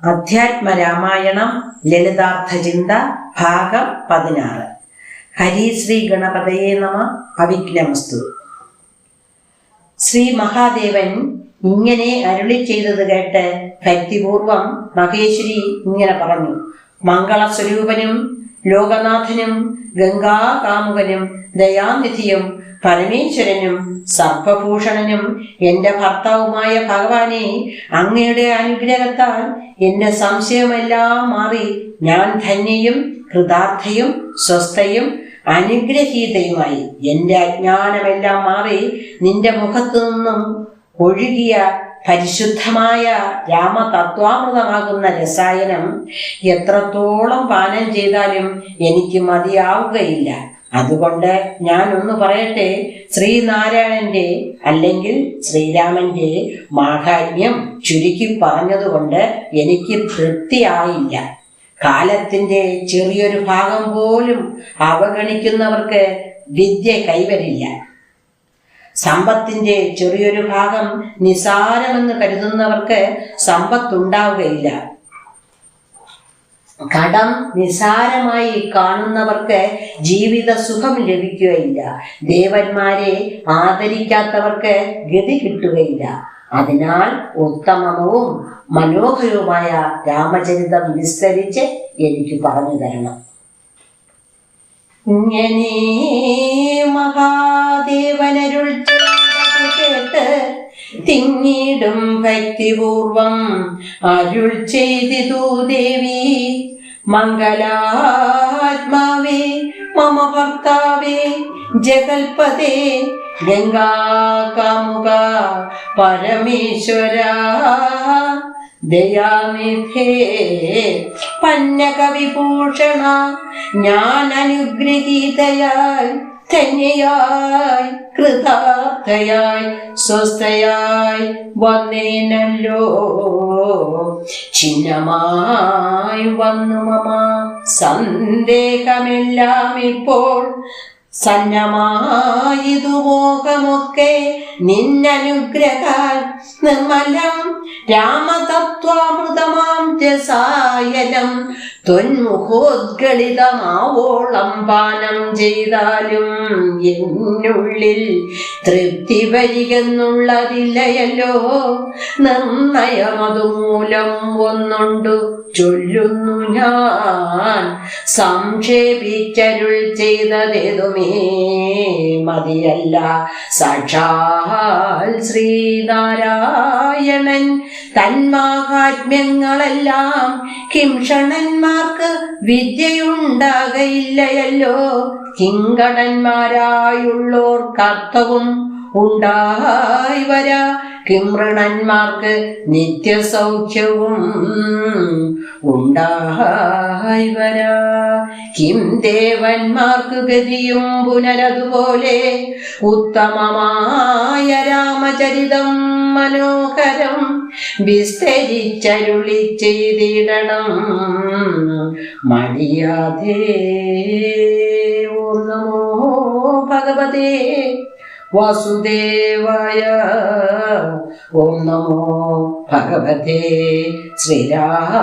അധ്യാത്മ രാമായണം ലളിതാർത്ഥ ചിന്ത ഭാഗം പതിനാറ്. ഹരിശ്രീ ഗണപതയെ നമ അവിഘ്നമസ്തു. ശ്രീ മഹാദേവൻ ഇങ്ങനെ അരുളി ചെയ്തത് കേട്ട് ഭക്തിപൂർവം മഹേശ്വരി ഇങ്ങനെ പറഞ്ഞു മംഗളസ്വരൂപനും ലോകനാഥനും ഗംഗാകാമുകനും ദയാനിധിയും പരമേശ്വരനും സർപ്പഭൂഷണനും എന്റെ ഭർത്താവുമായ ഭഗവാനെ അങ്ങയുടെ അനുഗ്രഹത്താൽ എന്റെ സംശയമെല്ലാം മാറി ഞാൻ ധന്യയും കൃതാർത്ഥയും സ്വസ്ഥയും അനുഗ്രഹീതയുമായി. എന്റെ അജ്ഞാനമെല്ലാം മാറി നിന്റെ മുഖത്തു നിന്നും ഒഴുകിയ പരിശുദ്ധമായ രാമതത്വാമൃതമാകുന്ന രസായനം എത്രത്തോളം പാനം ചെയ്താലും എനിക്ക് മതിയാവുകയില്ല. അതുകൊണ്ട് ഞാൻ ഒന്ന് പറയട്ടെ ശ്രീനാരായണന്റെ അല്ലെങ്കിൽ ശ്രീരാമന്റെ മാഹാത്മ്യം ചുരുക്കി പറഞ്ഞതുകൊണ്ട് എനിക്ക് തൃപ്തിയായില്ല. കാലത്തിന്റെ ചെറിയൊരു ഭാഗം പോലും അവഗണിക്കുന്നവർക്ക് വിദ്യ കൈവരില്ല. സമ്പത്തിന്റെ ചെറിയൊരു ഭാഗം നിസാരമെന്ന് കരുതുന്നവർക്ക് സമ്പത്തുണ്ടാവുകയില്ല. കടം നിസാരമായി കാണുന്നവർക്ക് ജീവിത സുഖം ലഭിക്കുകയില്ല. ദേവന്മാരെ ആദരിക്കാത്തവർക്ക് ഗതി കിട്ടുകയില്ല. അതിനാൽ ഉത്തമവും മനോഹരവുമായ രാമചരിതം വിസ്തരിച്ച് എനിക്ക് പറഞ്ഞു തരണം. ഇങ്ങനെ മഹാദേവനരുൾ കേട്ട് തിങ്ങിടും ഭക്തിപൂർവം അരുൾ ചെയ്തിതു ദേവി. മംഗലാത്മാവേ മമ ഭർത്താവേ ജഗൽപതേ ഗംഗാകാമുക പരമേശ്വര. ദയാനിധേ പന്നകവിഭൂഷണ ഞാൻ അനുഗ്രഹീതയായി ധന്യയായി കൃതാർത്ഥയായി സ്വസ്ഥയായി വന്നേനല്ലോ. ചിഹ്നമായി വന്നു മമ സന്ദേഹമെല്ലാം ഇപ്പോൾ. സന്നമായതു മോഹമൊക്കെ നിന്നനുഗ്രഹാൽ നിർമ്മലം രാമതത്വാമൃതമാം രസായനം. തൊന്മുഖോദ്ഗളിതമാവോളം പാനം ചെയ്താലും എന്നുള്ളിൽ തൃപ്തി വരികെന്നുള്ളതില്ലയല്ലോ. നിർണയമതുമൂലം ഒന്നുണ്ടു ചൊല്ലുന്നു ഞാൻ. സംക്ഷേപിച്ചരുൾ ചെയ്തതേതുമേ? മതിയല്ല. സാക്ഷാൽ ശ്രീനാരായണൻ. തന്മാഹാത്മ്യങ്ങളെല്ലാം കിംഷണന്മാർക്ക് വിദ്യയുണ്ടാകയില്ലയല്ലോ. കിങ്കടന്മാരായുള്ളോർ കർത്തവും ഉണ്ടായി വരാ. കിമ്രണന്മാർക്ക് നിത്യസൗഖ്യവും ഉണ്ടായി വരാ. കിം ദേവന്മാർക്ക് ഗതിയും പുനരതുപോലെ ഉത്തമമായ രാമചരിതം മനോഹരം വിസ്തരിച്ചരുളി ചെയ്തിടണം. മടിയാതെ ഓർന്നമോ നമോ ഭഗവതേ. വാസുദേവായ. ഓം നമോ ഭഗവതേ ശ്രീരാമചന്ദ്രായ.